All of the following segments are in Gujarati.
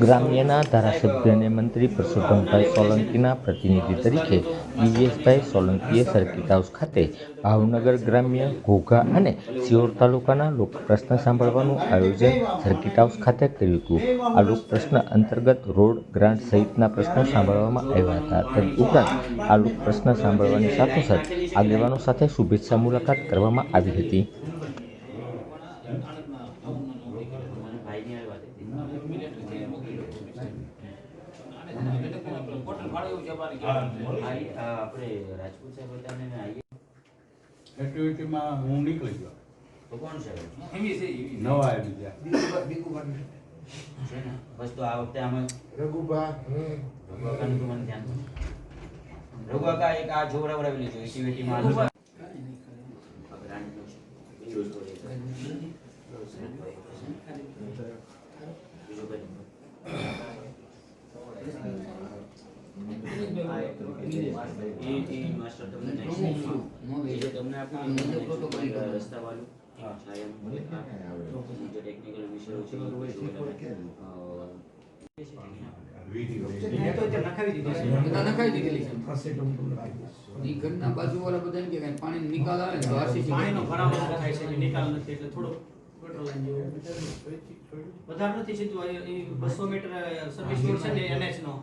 ગ્રામ્યના ધારાસભ્ય મંત્રી પરસોત્તમભાઈ સોલંકીના પ્રતિનિધિ તરીકે દિવ્યેશભાઈ સોલંકીએ સર્કિટ હાઉસ ખાતે ભાવનગર ગ્રામ્ય, ઘોઘા અને સિયોર તાલુકાના લોકપ્રશ્ન સાંભળવાનું આયોજન સર્કિટ હાઉસ ખાતે કર્યું હતું. આ લોકપ્રશ્ન અંતર્ગત રોડ ગ્રાન્ટ સહિતના પ્રશ્નો સાંભળવામાં આવ્યા હતા. તદઉપરાંત આ લોકપ્રશ્ન સાંભળવાની સાથોસાથ આગેવાનો સાથે શુભેચ્છા મુલાકાત કરવામાં આવી હતી. આપણે રાજપૂત સાહેબ હતા ને આઈએ. એક્ટિવિટીમાં હું નીકળી ગયો. તો કોણ સાહેબ નવા આવી ગયા. છે. ને? બસ તો આ વખતે આમાં રઘુભા હું. રઘુકાકાનું તો મને ધ્યાન રઘુકાકા એક આ જોવડાવડાવી લેજો એક્ટિવિટીમાં બીજું કંઈ એ એ માસ્ટર તમને next time એ જે તમને આપ્યું બાજુ વાળું બધું ઘરના કે કાંઈ નિકાલ આવે તો છે એટલે થોડો ગટર લાઈન જેવું. વધારે નથી સીધું એ- એ બસો મીટર સર્વિસ રોડ છે ને NH નો.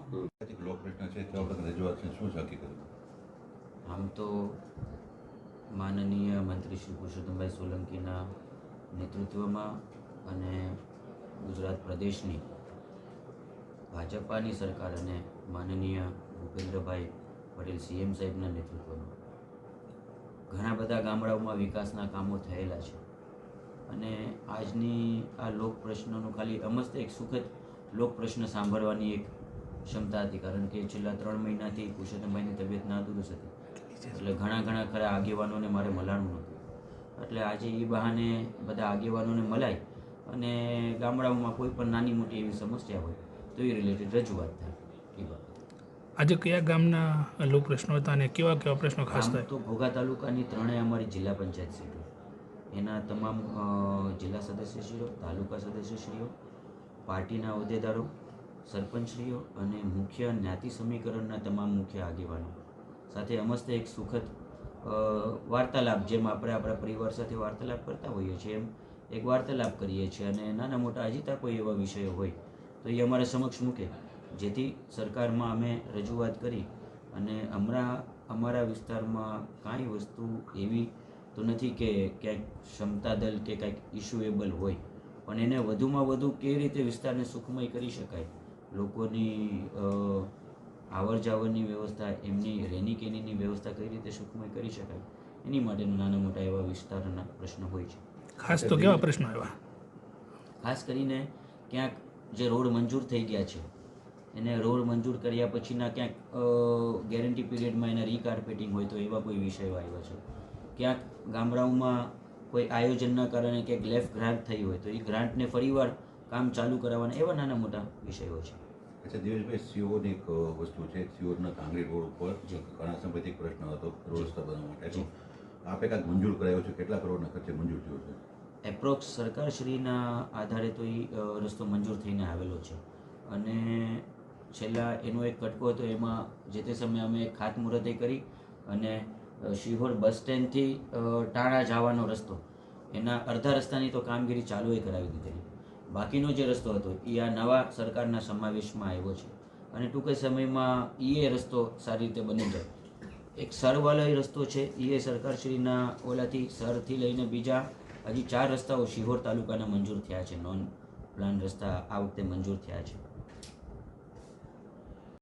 લોક પ્રશ્ન છે તે આપણે રજૂઆત છે શું હકીકત? આમ તો માનનીય મંત્રી શ્રી પુરુષોત્તમભાઈ સોલંકીના નેતૃત્વમાં અને ગુજરાત પ્રદેશની ભાજપાની સરકાર અને માનનીય ભૂપેન્દ્રભાઈ પટેલ સીએમ સાહેબના નેતૃત્વમાં. ઘણા બધા ગામડાઓમાં વિકાસના કામો થયેલા છે. અને આજની આ લોક પ્રશ્નોનું ખાલી અમસ્ત એક સુખદ લોક પ્રશ્ન સાંભળવાની એક ક્ષમતા હતી કારણ કે છેલ્લા ત્રણ મહિનાથી પુરુષોત્તમભાઈની તબિયત નાદુરસ્ત હતી. એટલે ઘણા ઘણા ખરા આગેવાનોને મારે મળવાનું નહોતું. એટલે આજે એ બહાને બધા આગેવાનોને મલાય અને ગામડાઓમાં કોઈ પણ નાની મોટી એવી સમસ્યા હોય તો એ રિલેટેડ રજૂઆત થાય. એ બાબત આજે કયા ગામના લોક પ્રશ્નો હતા અને કેવા કેવા પ્રશ્નો ખાસ થાય? તો ઘોઘા તાલુકાની ત્રણેય અમારી જિલ્લા પંચાયત સીટો. એના તમામ જિલ્લા સદસ્યશ્રીઓ, તાલુકા સદસ્યશ્રીઓ, પાર્ટીના હોદ્દેદારો, સરપંચશ્રીઓ અને મુખ્ય જ્ઞાતિ સમીકરણના તમામ મુખ્ય આગેવાનો. સાથે અમસ્તે એક સુખદ વાર્તાલાપ, જેમ આપણે આપણા પરિવાર સાથે વાર્તાલાપ કરતા હોઈએ છીએ, એમ એક વાર્તાલાપ કરીએ છીએ. અને નાના મોટા અજીતા કોઈ એવા વિષયો હોય, તો એ અમારા સમક્ષ મૂકે. જેથી સરકારમાં અમે રજૂઆત કરી અને હમણાં અમારા વિસ્તારમાં કાંઈ વસ્તુ એવી તો નથી કે ક્યાંક ક્ષમતા દલ કે કાંઈક ઇશ્યુએબલ હોય. પણ એને વધુમાં વધુ કેવી રીતે વિસ્તારને સુખમય કરી શકાય. લોકોની આવર જાવરની વ્યવસ્થા એમની રેની કેનીની વ્યવસ્થા કઈ રીતે સુખમય કરી શકાય? એની માટેના નાના મોટા એવા વિસ્તારના પ્રશ્નો હોય છે. ખાસ તો કેવા પ્રશ્નો એવા? ખાસ કરીને ક્યાંક જે રોડ મંજૂર થઈ ગયા છે એને રોડ મંજૂર કર્યા પછીના ક્યાંક ગેરંટી પીરિયડમાં એના રીકાર્પેટિંગ હોય તો એવા કોઈ વિષયો આવ્યા છે. ક્યાંક ગામડાઓમાં કોઈ આયોજનના કારણે ક્યાંક લેફ્ટ ગ્રાન્ટ થઈ હોય તો એ ગ્રાન્ટને ફરીવાર કામ ચાલુ કરાવવાના એવા નાના મોટા વિષયો છે. અચ્છા દિવેશભાઈ સીઓની એક વસ્તુ છે. સીઓના કાંગરી રોડ ઉપર જી. ઘણા સમયથી એક પ્રશ્ન હતો રોડ રસ્તા બનાવવા માટે. આપે કાંઈક મંજૂર કરાયો છે? કેટલા કરોડના ખર્ચે મંજૂર થયો છે? એપ્રોક્સ સરકારશ્રીના આધારે તો એ રસ્તો મંજૂર થઈને આવેલો છે. અને છેલ્લા એનો એક કટકો હતો એમાં જે તે સમયે અમે ખાતમુહૂર્તે કરી અને શિહોર બસ સ્ટેન્ડથી ટાણા જવાનો રસ્તો. એના અડધા રસ્તાની તો કામગીરી ચાલુ એ કરાવી દીધેલી. બાકીનો જે રસ્તો હતો, એ આ નવા સરકારના સમાવેશમાં આવ્યો છે. અને ટૂંક સમયમાં એ રસ્તો સારી રીતે બની જાય એક સરવાલય રસ્તો છે એ સરકારશ્રીના ઓલાથી સરથી લઈને બીજા. હજી ચાર રસ્તાઓ શિહોર તાલુકાના મંજૂર થયા છે નોન પ્લાન રસ્તા આ વખતે મંજૂર થયા છે.